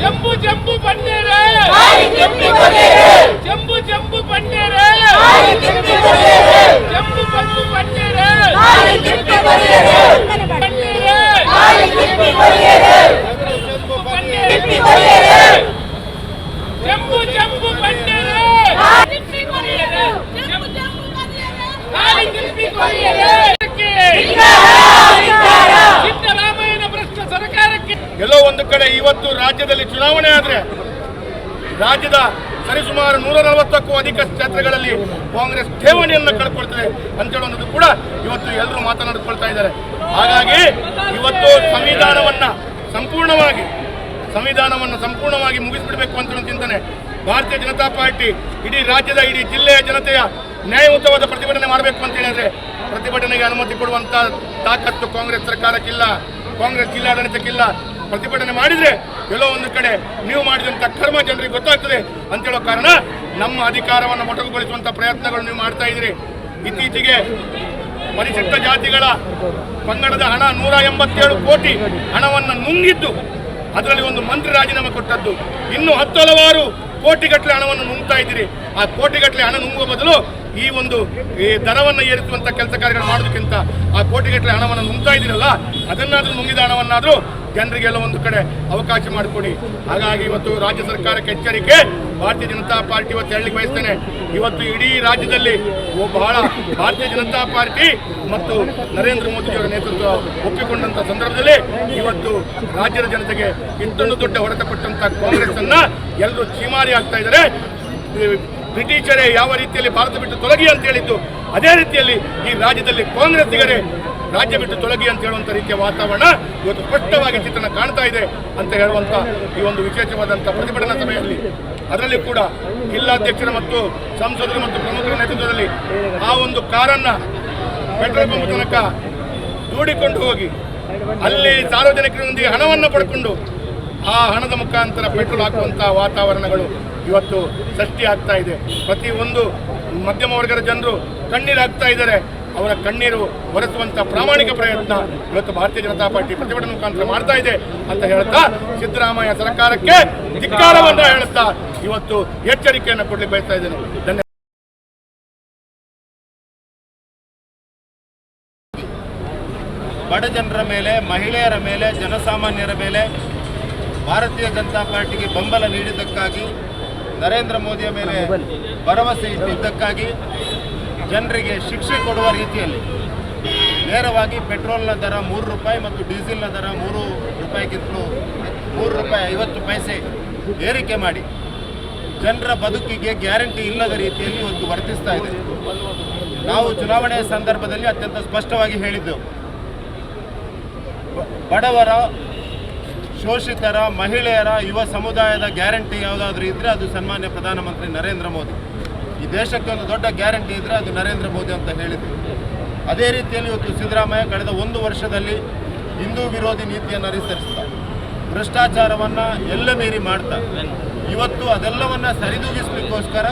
ಜಂಬು ಜಂಬು ಬನ್ನೇರ ಜಂಬು ಜಂಬು ಬನ್ನೇರ ಜಂಬು ಜಂಬು ಬನ್ನೇರ ಕಾಂಗ್ರೆಸ್ ಠೇವಣಿಯನ್ನು ಕಳ್ಕೊಳ್ತದೆ ಅಂತೇಳಿ ಅನ್ನೋದು ಕೂಡ ಇವತ್ತು ಎಲ್ಲರೂ ಮಾತನಾಡಿಕೊಳ್ತಾ ಇದ್ದಾರೆ. ಹಾಗಾಗಿ ಇವತ್ತು ಸಂವಿಧಾನವನ್ನ ಸಂಪೂರ್ಣವಾಗಿ, ಸಂವಿಧಾನವನ್ನು ಸಂಪೂರ್ಣವಾಗಿ ಮುಗಿಸಿಬಿಡಬೇಕು ಅಂತ ಚಿಂತನೆ. ಭಾರತೀಯ ಜನತಾ ಪಾರ್ಟಿ ಇಡೀ ರಾಜ್ಯದ, ಇಡೀ ಜಿಲ್ಲೆಯ ಜನತೆಯ ನ್ಯಾಯಯುತವಾದ ಪ್ರತಿಭಟನೆ ಮಾಡಬೇಕು ಅಂತ ಹೇಳಿದ್ರೆ ಪ್ರತಿಭಟನೆಗೆ ಅನುಮತಿ ಕೊಡುವಂಥ ತಾಕತ್ತು ಕಾಂಗ್ರೆಸ್ ಸರ್ಕಾರಕ್ಕಿಲ್ಲ, ಕಾಂಗ್ರೆಸ್ ಜಿಲ್ಲಾಡಳಿತಕ್ಕಿಲ್ಲ. ಪ್ರತಿಭಟನೆ ಮಾಡಿದ್ರೆ ಎಲ್ಲೋ ಒಂದು ಕಡೆ ನೀವು ಮಾಡಿದಂತ ಕರ್ಮ ಜನರಿಗೆ ಗೊತ್ತಾಗ್ತದೆ ಅಂತ ಹೇಳೋ ಕಾರಣ ನಮ್ಮ ಅಧಿಕಾರವನ್ನು ಮೊಟಕುಗೊಳಿಸುವಂತ ಪ್ರಯತ್ನಗಳು ನೀವು ಮಾಡ್ತಾ ಇದ್ದೀರಿ. ಇತ್ತೀಚೆಗೆ ಪರಿಶಿಷ್ಟ ಜಾತಿಗಳ ಪಂಗಡದ ಹಣ ನೂರ ಎಂಬತ್ತೇಳು ಕೋಟಿ ಹಣವನ್ನು ನುಂಗಿದ್ದು ಅದರಲ್ಲಿ ಒಂದು ಮಂತ್ರಿ ರಾಜೀನಾಮೆ ಕೊಟ್ಟದ್ದು. ಇನ್ನು ಹತ್ತು ಹಲವಾರು ಕೋಟಿಗಟ್ಟಲೆ ಹಣವನ್ನು ನುಂಗ್ತಾ ಇದ್ದೀರಿ. ಆ ಕೋಟಿಗಟ್ಟಲೆ ಹಣ ನುಂಗುವ ಬದಲು ಈ ಒಂದು, ಈ ದರವನ್ನು ಏರಿಸುವಂತ ಕೆಲಸ ಕಾರ್ಯಗಳು ಮಾಡೋದಕ್ಕಿಂತ ಆ ಕೋಟಿಗಟ್ಟಲೆ ಹಣವನ್ನು ನುಂಗ್ತಾ ಇದ್ದೀರಲ್ಲ, ಅದನ್ನಾದ್ರೂ ನುಂಗಿದ ಹಣವನ್ನಾದ್ರೂ ಜನರಿಗೆಲ್ಲ ಒಂದು ಕಡೆ ಅವಕಾಶ ಮಾಡಿಕೊಡಿ. ಹಾಗಾಗಿ ಇವತ್ತು ರಾಜ್ಯ ಸರ್ಕಾರಕ್ಕೆ ಎಚ್ಚರಿಕೆ. ಭಾರತೀಯ ಜನತಾ ಪಾರ್ಟಿ ಇವತ್ತು ಹೇಳಲಿಕ್ಕೆ ಬಯಸ್ತೇನೆ. ಇವತ್ತು ಇಡೀ ರಾಜ್ಯದಲ್ಲಿ ಬಹಳ ಭಾರತೀಯ ಜನತಾ ಪಾರ್ಟಿ ಮತ್ತು ನರೇಂದ್ರ ಮೋದಿಯವರ ನೇತೃತ್ವ ಒಪ್ಪಿಕೊಂಡಂಥ ಸಂದರ್ಭದಲ್ಲಿ ಇವತ್ತು ರಾಜ್ಯದ ಜನತೆಗೆ ಇಷ್ಟೊಂದು ದೊಡ್ಡ ಹೊಡೆತ ಕೊಟ್ಟಂತಹ ಕಾಂಗ್ರೆಸ್ ಅನ್ನ ಎಲ್ಲರೂ ಚೀಮಾರಿ ಆಗ್ತಾ ಇದ್ದಾರೆ. ಬ್ರಿಟಿಷರೇ ಯಾವ ರೀತಿಯಲ್ಲಿ ಭಾರತ ಬಿಟ್ಟು ತೊಲಗಿ ಅಂತ ಹೇಳಿದ್ದು, ಅದೇ ರೀತಿಯಲ್ಲಿ ಈ ರಾಜ್ಯದಲ್ಲಿ ಕಾಂಗ್ರೆಸ್ಸಿಗರೇ ರಾಜ್ಯ ಬಿಟ್ಟು ತೊಲಗಿ ಅಂತ ಹೇಳುವಂತ ರೀತಿಯ ವಾತಾವರಣ ಇವತ್ತು ಸ್ಪಷ್ಟವಾಗಿ ಚಿತ್ರಣ ಕಾಣ್ತಾ ಇದೆ ಅಂತ ಹೇಳುವಂತ ಈ ಒಂದು ವಿಶೇಷವಾದಂಥ ಪ್ರತಿಭಟನಾ ಸಭೆಯಲ್ಲಿ. ಅದರಲ್ಲಿ ಕೂಡ ಜಿಲ್ಲಾಧ್ಯಕ್ಷರ ಮತ್ತು ಸಂಸದರು ಮತ್ತು ಪ್ರಮುಖರ ನೇತೃತ್ವದಲ್ಲಿ ಆ ಒಂದು ಕಾರನ್ನ ಪೆಟ್ರೋಲ್ ಪಂಪ್ ತನಕ ದೂಡಿಕೊಂಡು ಹೋಗಿ ಅಲ್ಲಿ ಸಾರ್ವಜನಿಕರೊಂದಿಗೆ ಹಣವನ್ನು ಪಡ್ಕೊಂಡು ಆ ಹಣದ ಮುಖಾಂತರ ಪೆಟ್ರೋಲ್ ಹಾಕುವಂಥ ವಾತಾವರಣಗಳು ಇವತ್ತು ಸೃಷ್ಟಿ ಆಗ್ತಾ ಇದೆ. ಪ್ರತಿ ಒಂದು ಮಧ್ಯಮ ವರ್ಗದ ಜನರು ಕಣ್ಣೀರು ಹಾಕ್ತಾ ಇದ್ದಾರೆ. ಅವರ ಕಣ್ಣೀರು ಒರೆಸುವಂತ ಪ್ರಾಮಾಣಿಕ ಪ್ರಯತ್ನ ಇವತ್ತು ಭಾರತೀಯ ಜನತಾ ಪಾರ್ಟಿ ಪ್ರತಿಭಟನೆ ಮುಖಾಂತರ ಮಾಡ್ತಾ ಇದೆ ಅಂತ ಹೇಳ್ತಾ ಸಿದ್ದರಾಮಯ್ಯ ಸರ್ಕಾರಕ್ಕೆ ಧಿಕ್ಕಾರವನ್ನ ಹೇಳುತ್ತಾ ಇವತ್ತು ಎಚ್ಚರಿಕೆಯನ್ನು ಕೊಡ್ಲಿಕ್ಕೆ ಬಯಸ್ತಾ ಇದ್ದೇನೆ. ಧನ್ಯವಾದ. ಬಡ ಜನರ ಮೇಲೆ, ಮಹಿಳೆಯರ ಮೇಲೆ, ಜನಸಾಮಾನ್ಯರ ಮೇಲೆ ಭಾರತೀಯ ಜನತಾ ಪಾರ್ಟಿಗೆ ಬೆಂಬಲ ನೀಡಿದ್ದಕ್ಕಾಗಿ, ನರೇಂದ್ರ ಮೋದಿಯ ಮೇಲೆ ಭರವಸೆ ಇಟ್ಟಿದ್ದಕ್ಕಾಗಿ ಜನರಿಗೆ ಶಿಕ್ಷೆ ಕೊಡುವ ರೀತಿಯಲ್ಲಿ ನೇರವಾಗಿ ಪೆಟ್ರೋಲ್ನ ದರ ಮೂರು ರೂಪಾಯಿ ಮತ್ತು ಡೀಸೆಲ್ನ ದರ ಮೂರು ರೂಪಾಯಿಗಿಂತಲೂ ಮೂರು ರೂಪಾಯಿ ಐವತ್ತು ಪೈಸೆ ಏರಿಕೆ ಮಾಡಿ ಜನರ ಬದುಕಿಗೆ ಗ್ಯಾರಂಟಿ ಇಲ್ಲದ ರೀತಿಯಲ್ಲಿ ಇವತ್ತು ವರ್ತಿಸ್ತಾ ಇದೆ. ನಾವು ಚುನಾವಣೆಯ ಸಂದರ್ಭದಲ್ಲಿ ಅತ್ಯಂತ ಸ್ಪಷ್ಟವಾಗಿ ಹೇಳಿದ್ದೆವು. ಬಡವರ, ಶೋಷಿತರ, ಮಹಿಳೆಯರ, ಯುವ ಸಮುದಾಯದ ಗ್ಯಾರಂಟಿ ಯಾವುದಾದ್ರೂ ಇದ್ದರೆ ಅದು ಸನ್ಮಾನ್ಯ ಪ್ರಧಾನಮಂತ್ರಿ ನರೇಂದ್ರ ಮೋದಿ. ದೇಶಕ್ಕೆ ಒಂದು ದೊಡ್ಡ ಗ್ಯಾರಂಟಿ ಇದ್ದರೆ ಅದು ನರೇಂದ್ರ ಮೋದಿ ಅಂತ ಹೇಳಿದ್ರು. ಅದೇ ರೀತಿಯಲ್ಲಿ ಇವತ್ತು ಸಿದ್ದರಾಮಯ್ಯ ಕಳೆದ ಒಂದು ವರ್ಷದಲ್ಲಿ ಹಿಂದೂ ವಿರೋಧಿ ನೀತಿಯನ್ನು ಅನುಸರಿಸ್ತಾ, ಭ್ರಷ್ಟಾಚಾರವನ್ನು ಎಲ್ಲ ಮೀರಿ ಮಾಡ್ತಾ, ಇವತ್ತು ಅದೆಲ್ಲವನ್ನು ಸರಿದೂಗಿಸಲಿಕ್ಕೋಸ್ಕರ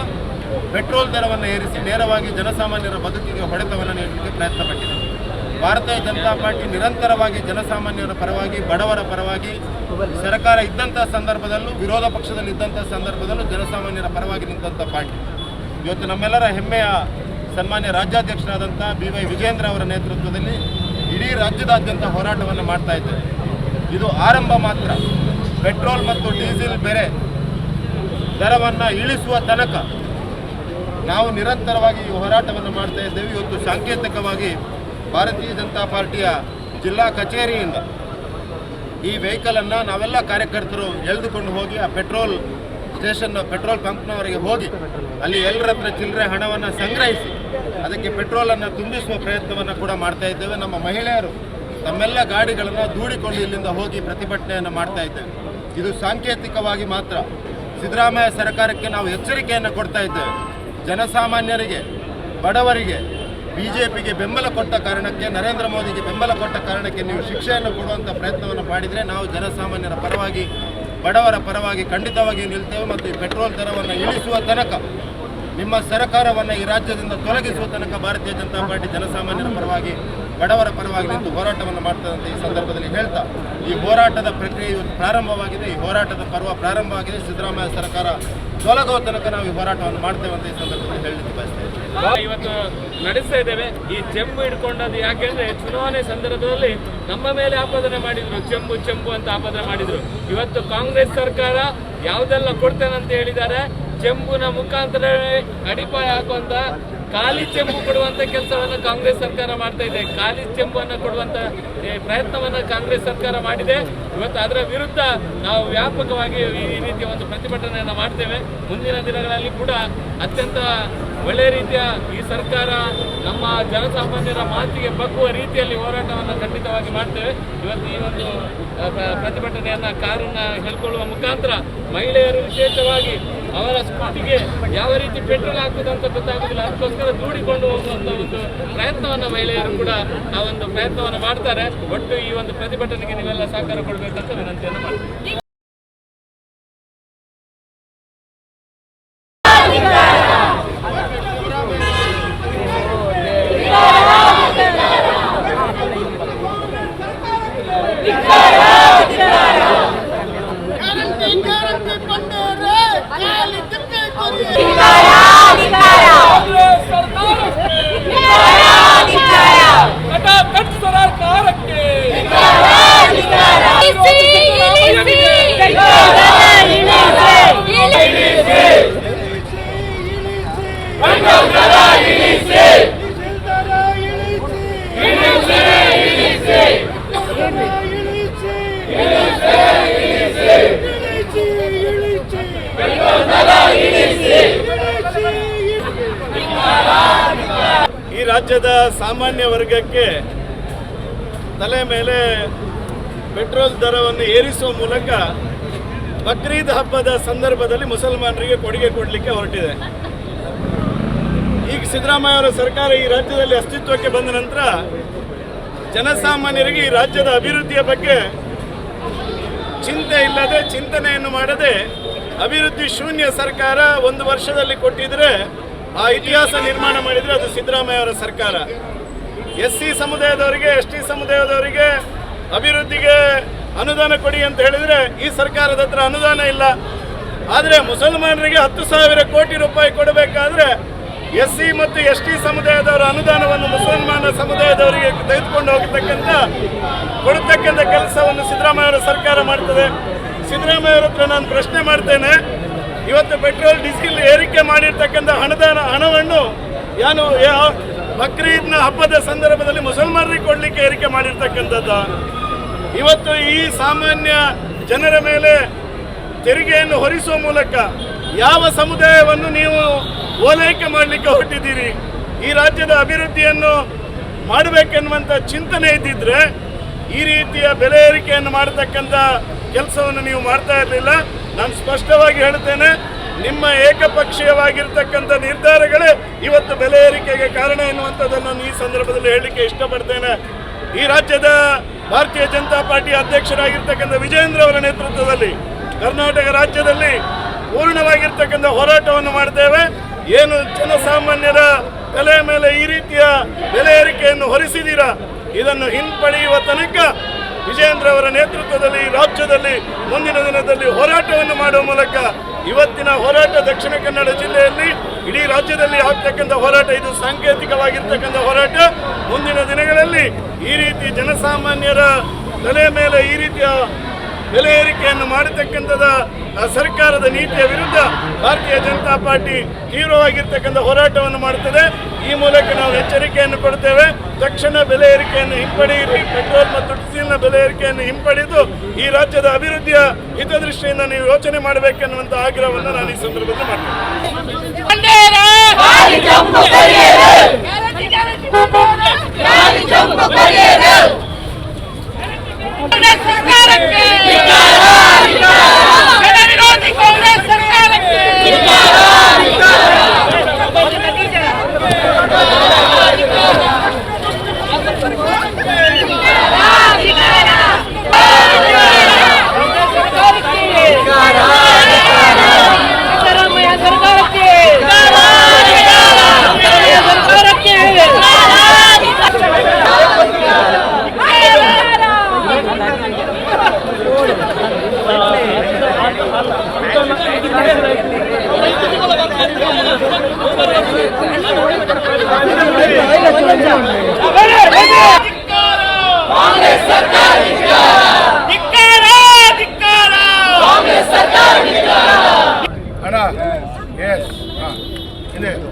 ಪೆಟ್ರೋಲ್ ದರವನ್ನು ಏರಿಸಿ ನೇರವಾಗಿ ಜನಸಾಮಾನ್ಯರ ಬದುಕಿಗೆ ಹೊಡೆತವನ್ನು ನೀಡಲಿಕ್ಕೆ ಪ್ರಯತ್ನ ಪಟ್ಟಿದೆ. ಭಾರತೀಯ ಜನತಾ ಪಾರ್ಟಿ ನಿರಂತರವಾಗಿ ಜನಸಾಮಾನ್ಯರ ಪರವಾಗಿ, ಬಡವರ ಪರವಾಗಿ, ಸರ್ಕಾರ ಇದ್ದಂಥ ಸಂದರ್ಭದಲ್ಲೂ, ವಿರೋಧ ಪಕ್ಷದಲ್ಲಿ ಇದ್ದಂಥ ಸಂದರ್ಭದಲ್ಲೂ ಜನಸಾಮಾನ್ಯರ ಪರವಾಗಿ ನಿಂತಹ ಪಾರ್ಟಿ. ಇವತ್ತು ನಮ್ಮೆಲ್ಲರ ಹೆಮ್ಮೆಯ ಸನ್ಮಾನ್ಯ ರಾಜ್ಯಾಧ್ಯಕ್ಷರಾದಂಥ ಬಿ ವೈ ವಿಜೇಂದ್ರ ಅವರ ನೇತೃತ್ವದಲ್ಲಿ ಇಡೀ ರಾಜ್ಯದಾದ್ಯಂತ ಹೋರಾಟವನ್ನು ಮಾಡ್ತಾ ಇದ್ದೇವೆ. ಇದು ಆರಂಭ ಮಾತ್ರ. ಪೆಟ್ರೋಲ್ ಮತ್ತು ಡೀಸೆಲ್ ಬೆಲೆ ದರವನ್ನು ಇಳಿಸುವ ತನಕ ನಾವು ನಿರಂತರವಾಗಿ ಈ ಹೋರಾಟವನ್ನು ಮಾಡ್ತಾ ಇದ್ದೇವೆ. ಇವತ್ತು ಸಾಂಕೇತಿಕವಾಗಿ ಭಾರತೀಯ ಜನತಾ ಪಾರ್ಟಿಯ ಜಿಲ್ಲಾ ಕಚೇರಿಯಿಂದ ಈ ವೆಹಿಕಲನ್ನು ನಾವೆಲ್ಲ ಕಾರ್ಯಕರ್ತರು ಎಳೆದುಕೊಂಡು ಹೋಗಿ ಆ ಪೆಟ್ರೋಲ್ ಸ್ಟೇಷನ್ ಪೆಟ್ರೋಲ್ ಪಂಪ್ನವರಿಗೆ ಹೋಗಿ ಅಲ್ಲಿ ಎಲ್ಲರ ಹತ್ರ ಚಿಲ್ಲರೆ ಹಣವನ್ನು ಸಂಗ್ರಹಿಸಿ ಅದಕ್ಕೆ ಪೆಟ್ರೋಲನ್ನು ತುಂಬಿಸುವ ಪ್ರಯತ್ನವನ್ನು ಕೂಡ ಮಾಡ್ತಾ ಇದ್ದೇವೆ. ನಮ್ಮ ಮಹಿಳೆಯರು ತಮ್ಮೆಲ್ಲ ಗಾಡಿಗಳನ್ನು ದೂಡಿಕೊಂಡು ಇಲ್ಲಿಂದ ಹೋಗಿ ಪ್ರತಿಭಟನೆಯನ್ನು ಮಾಡ್ತಾ ಇದ್ದೇವೆ ಇದು ಸಾಂಕೇತಿಕವಾಗಿ ಮಾತ್ರ. ಸಿದ್ದರಾಮಯ್ಯ ಸರ್ಕಾರಕ್ಕೆ ನಾವು ಎಚ್ಚರಿಕೆಯನ್ನು ಕೊಡ್ತಾ ಇದ್ದೇವೆ. ಜನಸಾಮಾನ್ಯರಿಗೆ, ಬಡವರಿಗೆ ಬಿ ಜೆ ಪಿಗೆ ಬೆಂಬಲ ಕೊಟ್ಟ ಕಾರಣಕ್ಕೆ, ನರೇಂದ್ರ ಮೋದಿಗೆ ಬೆಂಬಲ ಕೊಟ್ಟ ಕಾರಣಕ್ಕೆ ನೀವು ಶಿಕ್ಷೆಯನ್ನು ಕೊಡುವಂಥ ಪ್ರಯತ್ನವನ್ನು ಮಾಡಿದರೆ ನಾವು ಜನಸಾಮಾನ್ಯರ ಪರವಾಗಿ ಬಡವರ ಪರವಾಗಿ ಖಂಡಿತವಾಗಿ ನಿಲ್ತೇವೆ ಮತ್ತು ಈ ಪೆಟ್ರೋಲ್ ದರವನ್ನು ಇಳಿಸುವ ತನಕ, ನಿಮ್ಮ ಸರ್ಕಾರವನ್ನು ಈ ರಾಜ್ಯದಿಂದ ತೊಲಗಿಸುವ ತನಕ ಭಾರತೀಯ ಜನತಾ ಪಾರ್ಟಿ ಜನಸಾಮಾನ್ಯರ ಪರವಾಗಿ ಬಡವರ ಪರವಾಗಿ ನಿಂತು ಹೋರಾಟವನ್ನು ಮಾಡ್ತದಂತ ಈ ಸಂದರ್ಭದಲ್ಲಿ ಹೇಳ್ತಾ, ಈ ಹೋರಾಟದ ಪ್ರಕ್ರಿಯೆ ಇವತ್ತು ಪ್ರಾರಂಭವಾಗಿದೆ, ಈ ಹೋರಾಟದ ಪರ್ವ ಪ್ರಾರಂಭವಾಗಿದೆ. ಸಿದ್ದರಾಮಯ್ಯ ಸರ್ಕಾರ ತೊಲಗುವ ತನಕ ನಾವು ಈ ಹೋರಾಟವನ್ನು ಮಾಡ್ತೇವೆ ಅಂತ ಈ ಸಂದರ್ಭದಲ್ಲಿ ಹೇಳಲಿಕ್ಕೆ ಬಯಸ್ತೇವೆ ಇವತ್ತು ನಡೆಸ್ತಾ ಇದ್ದೇವೆ. ಈ ಚೆಂಬು ಹಿಡ್ಕೊಂಡದ್ದು ಯಾಕೆಂದ್ರೆ ಚುನಾವಣೆ ಸಂದರ್ಭದಲ್ಲಿ ನಮ್ಮ ಮೇಲೆ ಆಪಾದನೆ ಮಾಡಿದ್ರು. ಚೆಂಬು ಚೆಂಬು ಅಂತ ಆಪಾದನೆ ಮಾಡಿದ್ರು. ಇವತ್ತು ಕಾಂಗ್ರೆಸ್ ಸರ್ಕಾರ ಯಾವುದೆಲ್ಲ ಕೊಡ್ತೇನೆ ಅಂತ ಹೇಳಿದ್ದಾರೆ, ಚೆಂಬುನ ಮುಖಾಂತರ ಅಡಿಪಾಯ ಹಾಕುವಂತ ಖಾಲಿ ಚೆಂಬು ಕೊಡುವಂತ ಕೆಲಸವನ್ನು ಕಾಂಗ್ರೆಸ್ ಸರ್ಕಾರ ಮಾಡ್ತಾ ಇದೆ. ಖಾಲಿ ಚೆಂಬನ್ನು ಕೊಡುವಂತ ಈ ಪ್ರಯತ್ನವನ್ನ ಕಾಂಗ್ರೆಸ್ ಸರ್ಕಾರ ಮಾಡಿದೆ. ಇವತ್ತು ಅದರ ವಿರುದ್ಧ ನಾವು ವ್ಯಾಪಕವಾಗಿ ಈ ರೀತಿಯ ಒಂದು ಪ್ರತಿಭಟನೆಯನ್ನು ಮಾಡ್ತೇವೆ. ಮುಂದಿನ ದಿನಗಳಲ್ಲಿ ಕೂಡ ಅತ್ಯಂತ ಒಳ್ಳೆಯ ರೀತಿಯ ಈ ಸರ್ಕಾರ ನಮ್ಮ ಜನಸಾಮಾನ್ಯರ ಮಾತಿಗೆ ಬಗ್ಗುವ ರೀತಿಯಲ್ಲಿ ಹೋರಾಟವನ್ನು ಖಂಡಿತವಾಗಿ ಮಾಡ್ತೇವೆ. ಇವತ್ತು ಈ ಒಂದು ಪ್ರತಿಭಟನೆಯನ್ನ ಕಾರನ್ನ ಹೇಳ್ಕೊಳ್ಳುವ ಮುಖಾಂತರ ಮಹಿಳೆಯರು ವಿಶೇಷವಾಗಿ ಅವರ ಸ್ಕೂಟಿಗೆ ಯಾವ ರೀತಿ ಪೆಟ್ರೋಲ್ ಹಾಕುದು ಅಂತ ಗೊತ್ತಾಗುದಿಲ್ಲ. ಅದಕ್ಕೋಸ್ಕರ ದೂಡಿಕೊಂಡು ಹೋಗುವಂತ ಒಂದು ಪ್ರಯತ್ನವನ್ನ ಮಹಿಳೆಯರು ಕೂಡ ಆ ಒಂದು ಪ್ರಯತ್ನವನ್ನು ಮಾಡ್ತಾರೆ. ಒಟ್ಟು ಈ ಒಂದು ಪ್ರತಿಭಟನೆಗೆ ನೀವೆಲ್ಲ ಸಹಕಾರ ಕೊಡಬೇಕಂತ ವಿನಂತಿಯನ್ನು ಮಾಡ್ತೀವಿ ಸಾಮಾನ್ಯ ವರ್ಗಕ್ಕೆ ತಲೆ ಮೇಲೆ ಪೆಟ್ರೋಲ್ ದರವನ್ನು ಏರಿಸುವ ಮೂಲಕ ಬಕ್ರೀದ್ ಹಬ್ಬದ ಸಂದರ್ಭದಲ್ಲಿ ಮುಸಲ್ಮಾನರಿಗೆ ಕೊಡುಗೆ ಕೊಡಲಿಕ್ಕೆ ಹೊರಟಿದೆ. ಈಗ ಸಿದ್ದರಾಮಯ್ಯ ಅವರ ಸರ್ಕಾರ ಈ ರಾಜ್ಯದಲ್ಲಿ ಅಸ್ತಿತ್ವಕ್ಕೆ ಬಂದ ನಂತರ ಜನಸಾಮಾನ್ಯರಿಗೆ ಈ ರಾಜ್ಯದ ಅಭಿವೃದ್ಧಿಯ ಬಗ್ಗೆ ಚಿಂತೆ ಇಲ್ಲದೆ ಚಿಂತನೆಯನ್ನು ಮಾಡದೆ ಅಭಿವೃದ್ಧಿ ಶೂನ್ಯ ಸರ್ಕಾರ ಒಂದು ವರ್ಷದಲ್ಲಿ ಕೊಟ್ಟಿದ್ರೆ ಆ ಇತಿಹಾಸ ನಿರ್ಮಾಣ ಮಾಡಿದರೆ ಅದು ಸಿದ್ದರಾಮಯ್ಯ ಅವರ ಸರ್ಕಾರ. ಎಸ್ ಸಿ ಸಮುದಾಯದವರಿಗೆ ಎಸ್ ಟಿ ಸಮುದಾಯದವರಿಗೆ ಅಭಿವೃದ್ಧಿಗೆ ಅನುದಾನ ಕೊಡಿ ಅಂತ ಹೇಳಿದ್ರೆ ಈ ಸರ್ಕಾರದ ಹತ್ರ ಅನುದಾನ ಇಲ್ಲ. ಆದರೆ ಮುಸಲ್ಮಾನರಿಗೆ ಹತ್ತು ಸಾವಿರ ಕೋಟಿ ರೂಪಾಯಿ ಕೊಡಬೇಕಾದ್ರೆ ಎಸ್ ಸಿ ಮತ್ತು ಎಸ್ ಟಿ ಸಮುದಾಯದವರ ಅನುದಾನವನ್ನು ಮುಸಲ್ಮಾನ ಸಮುದಾಯದವರಿಗೆ ತೆಗೆದುಕೊಂಡು ಹೋಗತಕ್ಕಂಥ, ಕೊಡತಕ್ಕಂಥ ಕೆಲಸವನ್ನು ಸಿದ್ದರಾಮಯ್ಯ ಸರ್ಕಾರ ಮಾಡ್ತದೆ. ಸಿದ್ದರಾಮಯ್ಯ ಅವರ ಹತ್ರ ನಾನು ಪ್ರಶ್ನೆ ಮಾಡ್ತೇನೆ. ಇವತ್ತು ಪೆಟ್ರೋಲ್, ಡೀಸೆಲ್ ಏರಿಕೆ ಮಾಡಿರ್ತಕ್ಕಂಥ ಹಣದ, ಹಣವನ್ನು ಯಾನು ಬಕ್ರೀದ್ನ ಹಬ್ಬದ ಸಂದರ್ಭದಲ್ಲಿ ಮುಸಲ್ಮಾನರಿಗೆ ಕೊಡಲಿಕ್ಕೆ ಏರಿಕೆ ಮಾಡಿರ್ತಕ್ಕಂಥದ್ದು. ಇವತ್ತು ಈ ಸಾಮಾನ್ಯ ಜನರ ಮೇಲೆ ತೆರಿಗೆಯನ್ನು ಹೊರಿಸುವ ಮೂಲಕ ಯಾವ ಸಮುದಾಯವನ್ನು ನೀವು ಓಲೈಕೆ ಮಾಡಲಿಕ್ಕೆ ಹೊರಟಿದ್ದೀರಿ? ಈ ರಾಜ್ಯದ ಅಭಿವೃದ್ಧಿಯನ್ನು ಮಾಡಬೇಕೆನ್ನುವಂಥ ಚಿಂತನೆ ಇದ್ದಿದ್ರೆ ಈ ರೀತಿಯ ಬೆಲೆ ಏರಿಕೆಯನ್ನು ಮಾಡತಕ್ಕಂಥ ಕೆಲಸವನ್ನು ನೀವು ಮಾಡ್ತಾ ಇರಲಿಲ್ಲ. ನಾನು ಸ್ಪಷ್ಟವಾಗಿ ಹೇಳ್ತೇನೆ ನಿಮ್ಮ ಏಕಪಕ್ಷೀಯವಾಗಿರ್ತಕ್ಕಂಥ ನಿರ್ಧಾರಗಳೇ ಇವತ್ತು ಬೆಲೆ ಏರಿಕೆಗೆ ಕಾರಣ ಎನ್ನುವಂಥದ್ದನ್ನು ನಾನು ಈ ಸಂದರ್ಭದಲ್ಲಿ ಹೇಳಲಿಕ್ಕೆ ಇಷ್ಟಪಡ್ತೇನೆ. ಈ ರಾಜ್ಯದ ಭಾರತೀಯ ಜನತಾ ಪಾರ್ಟಿ ಅಧ್ಯಕ್ಷರಾಗಿರ್ತಕ್ಕಂಥ ವಿಜೇಂದ್ರ ಅವರ ನೇತೃತ್ವದಲ್ಲಿ, ಕರ್ನಾಟಕ ರಾಜ್ಯದಲ್ಲಿ ಪೂರ್ಣವಾಗಿರ್ತಕ್ಕಂಥ ಹೋರಾಟವನ್ನು ಮಾಡ್ತೇವೆ. ಏನು ಜನಸಾಮಾನ್ಯರ ತಲೆ ಮೇಲೆ ಈ ರೀತಿಯ ಬೆಲೆ ಏರಿಕೆಯನ್ನು ಹೊರಿಸಿದ್ದೀರಾ ಇದನ್ನು ಹಿಂಪಡೆಯುವ ತನಕ ವಿಜೇಂದ್ರ ಅವರ ನೇತೃತ್ವದಲ್ಲಿ ರಾಜ್ಯದಲ್ಲಿ ಮುಂದಿನ ದಿನದಲ್ಲಿ ಹೋರಾಟವನ್ನು ಮಾಡುವ ಮೂಲಕ ಇವತ್ತಿನ ಹೋರಾಟ ದಕ್ಷಿಣ ಕನ್ನಡ ಜಿಲ್ಲೆಯಲ್ಲಿ ಇಡೀ ರಾಜ್ಯದಲ್ಲಿ ಆಗ್ತಕ್ಕಂಥ ಹೋರಾಟ. ಇದು ಸಾಂಕೇತಿಕವಾಗಿರ್ತಕ್ಕಂಥ ಹೋರಾಟ. ಮುಂದಿನ ದಿನಗಳಲ್ಲಿ ಈ ರೀತಿ ಜನಸಾಮಾನ್ಯರ ತಲೆ ಮೇಲೆ ಈ ರೀತಿಯ ಬೆಲೆ ಏರಿಕೆಯನ್ನು ಮಾಡತಕ್ಕಂಥದ ಸರ್ಕಾರದ ನೀತಿಯ ವಿರುದ್ಧ ಭಾರತೀಯ ಜನತಾ ಪಾರ್ಟಿ ತೀವ್ರವಾಗಿರ್ತಕ್ಕಂಥ ಹೋರಾಟವನ್ನು ಮಾಡುತ್ತದೆ. ಈ ಮೂಲಕ ನಾವು ಎಚ್ಚರಿಕೆಯನ್ನು ಕೊಡ್ತೇವೆ. ತಕ್ಷಣ ಬೆಲೆ ಏರಿಕೆಯನ್ನು ಹಿಂಪಡೆಯಿರಿ ಪೆಟ್ರೋಲ್ ಮತ್ತು ಡೀಸೆಲ್ನ ಬೆಲೆ ಏರಿಕೆಯನ್ನು ಹಿಂಪಡೆದು ಈ ರಾಜ್ಯದ ಅಭಿವೃದ್ಧಿಯ ಹಿತದೃಷ್ಟಿಯಿಂದ ನೀವು ಯೋಚನೆ ಮಾಡಬೇಕೆನ್ನುವಂಥ ಆಗ್ರಹವನ್ನು ನಾನು ಈ ಸಂದರ್ಭದಲ್ಲಿ ಮಾಡ್ತೇನೆ.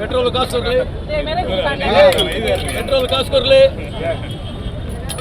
ಪೆಟ್ರೋಲ್ ಕಾಸು ಕೊಡ್ಲಿ ಪೆಟ್ರೋಲ್ ಕಾಸು ಕೊಡ್ಲಿ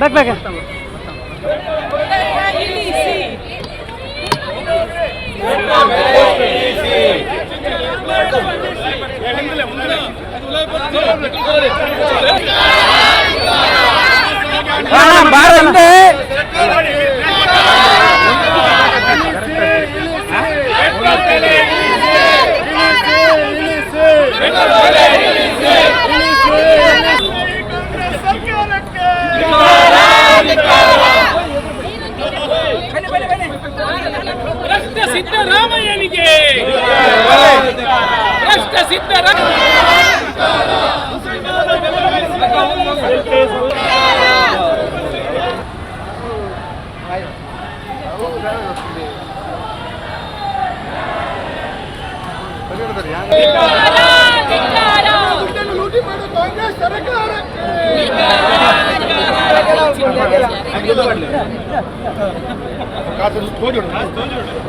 బ్యాక్ బాగుంది ಭ್ರಷ್ಟ ಸಿದ್ದರಾಮ ದುಡ್ಡನ್ನು ಲೂಟಿ ಮಾಡೋ ಕಾಂಗ್ರೆಸ್ ಸರ್ಕಾರಕ್ಕೆ ಕಾಸು ತೋಜೋಡು ಕಾಂಗ್ರೆಸ್ ಸರ್ಕಾರಕ್ಕೆ ಕೋಮುವಾದಿ